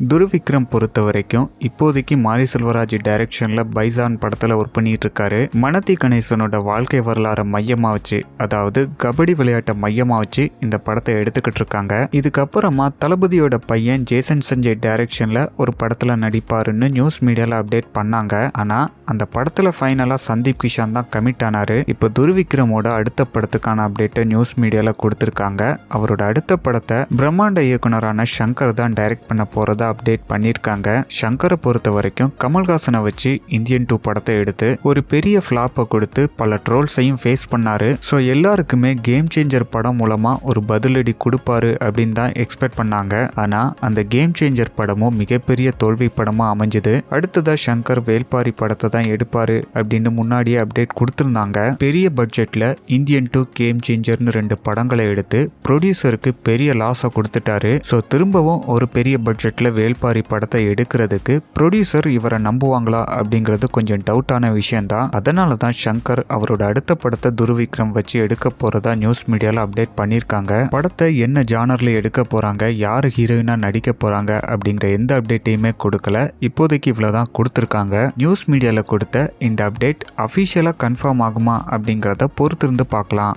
துருவிக்ரம் பொறுத்த வரைக்கும் இப்போதைக்கு மாரி செல்வராஜ் டைரக்ஷனில் பைசான் படத்தில் ஒர்க் பண்ணிட்டு இருக்காரு மனதி கணேசனோட வாழ்க்கை வரலாறை மையமாக வச்சு அதாவது கபடி விளையாட்டை மையமாக வச்சு இந்த படத்தை எடுத்துக்கிட்டு இருக்காங்க இதுக்கப்புறமா தளபதியோட பையன் ஜேசன் சஞ்சய் டைரக்ஷனில் ஒரு படத்தில் நடிப்பாருன்னு நியூஸ் மீடியாவில் அப்டேட் பண்ணாங்க. ஆனால் அந்த படத்தில் ஃபைனலாக சந்தீப் கிஷான் தான் கமிட் ஆனாரு. இப்போ துருவிக்ரமோட அடுத்த படத்துக்கான அப்டேட்டை நியூஸ் மீடியாவில் கொடுத்துருக்காங்க. அவரோட அடுத்த படத்தை பிரம்மாண்ட இயக்குனரான சங்கர் தான் டைரக்ட் பண்ண போகிறதா அப்டேட் பண்ணியிருக்காங்க சங்கரை பொறுத்த வரைக்கும் கமல்ஹாசனை வச்சு இந்தியன் டூ படத்தை எடுத்து ஒரு பெரிய ஃப்ளாப்பை கொடுத்து பல ட்ரோல்ஸையும் ஃபேஸ் பண்ணாரு. ஸோ எல்லாருக்குமே கேம் சேஞ்சர் படம் மூலமா ஒரு பதிலடி கொடுப்பாரு அப்படின்னு தான் எக்ஸ்பெக்ட் பண்ணாங்க. ஆனா அந்த கேம் சேஞ்சர் படமும் மிகப்பெரிய தோல்வி படமா அமைஞ்சது. அடுத்ததா சங்கர் வேல்பாரி படத்தை தான் எடுப்பாரு அப்படின்னு முன்னாடியே அப்டேட் கொடுத்திருந்தாங்க. பெரிய பட்ஜெட்ல இந்தியன் டூ கேம் சேஞ்சர்னு ரெண்டு படங்களை எடுத்து ப்ரொடியூசருக்கு பெரிய லாஸை கொடுத்துட்டாரு. ஸோ திரும்பவும் ஒரு பெரிய பட்ஜெட்ல வேல்பாரி படத்தை எடுக்கிறதுக்கு ப்ரொடியூசர் இவரை நம்புவாங்களா அப்படிங்கிறது கொஞ்சம் டவுட்டான விஷயம்தான். அதனால தான் சங்கர் அவரோட அடுத்த படத்தை துருவிக்ரம் வச்சு எடுக்க போறதா நியூஸ் மீடியாவில் அப்டேட் பண்ணியிருக்காங்க. படத்தை என்ன ஜானர்ல எடுக்க போறாங்க யார் ஹீரோயினா நடிக்க போறாங்க அப்படிங்கிற எந்த அப்டேட்டையுமே கொடுக்கல. இப்போதைக்கு இவ்வளோதான் கொடுத்துருக்காங்க. நியூஸ் மீடியாவில் கொடுத்த இந்த அப்டேட் அஃபிஷியலாக கன்ஃபார்ம் ஆகுமா அப்படிங்கிறத பொறுத்திருந்து பார்க்கலாம்.